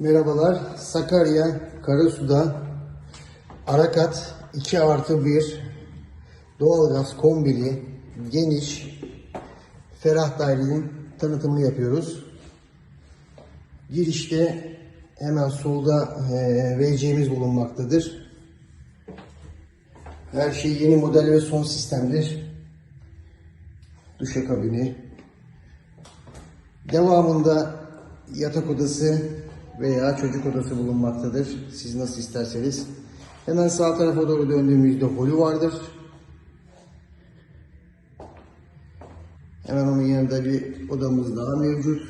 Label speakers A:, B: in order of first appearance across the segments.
A: Merhabalar. Sakarya Karasu'da Arakat 2 artı 1 doğalgaz kombili geniş ferah dairenin tanıtımını yapıyoruz. Girişte hemen solda eee vereceğimiz bulunmaktadır. Her şey yeni model ve son sistemdir. Duşakabini, Devamında yatak odası veya çocuk odası bulunmaktadır. Siz nasıl isterseniz. Hemen sağ tarafa doğru döndüğümüzde holü vardır. Hemen onun yanında bir odamız daha mevcut.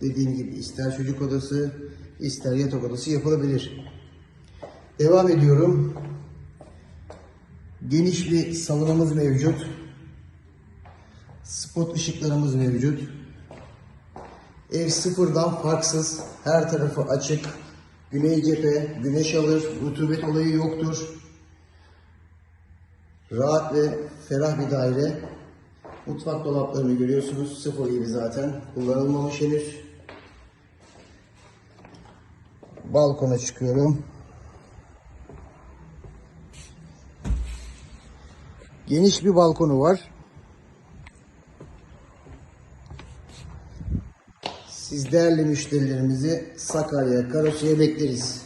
A: Dediğim gibi ister çocuk odası, ister yatak odası yapılabilir. Devam ediyorum. Geniş bir salonumuz mevcut. Spot ışıklarımız mevcut. Ev sıfırdan farksız. Her tarafı açık. Güney cephe, güneş alır. Rutubet olayı yoktur. Rahat ve ferah bir daire. Mutfak dolaplarını görüyorsunuz. Sıfır gibi zaten. Kullanılmamış henüz. Balkona çıkıyorum. Geniş bir balkonu var. Siz değerli müşterilerimizi Sakarya, Karasu'ya bekleriz.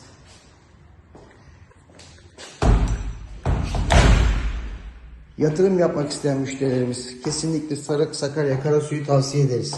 A: Yatırım yapmak isteyen müşterilerimiz kesinlikle Sarık, Sakarya, Karasu'yu tavsiye ederiz.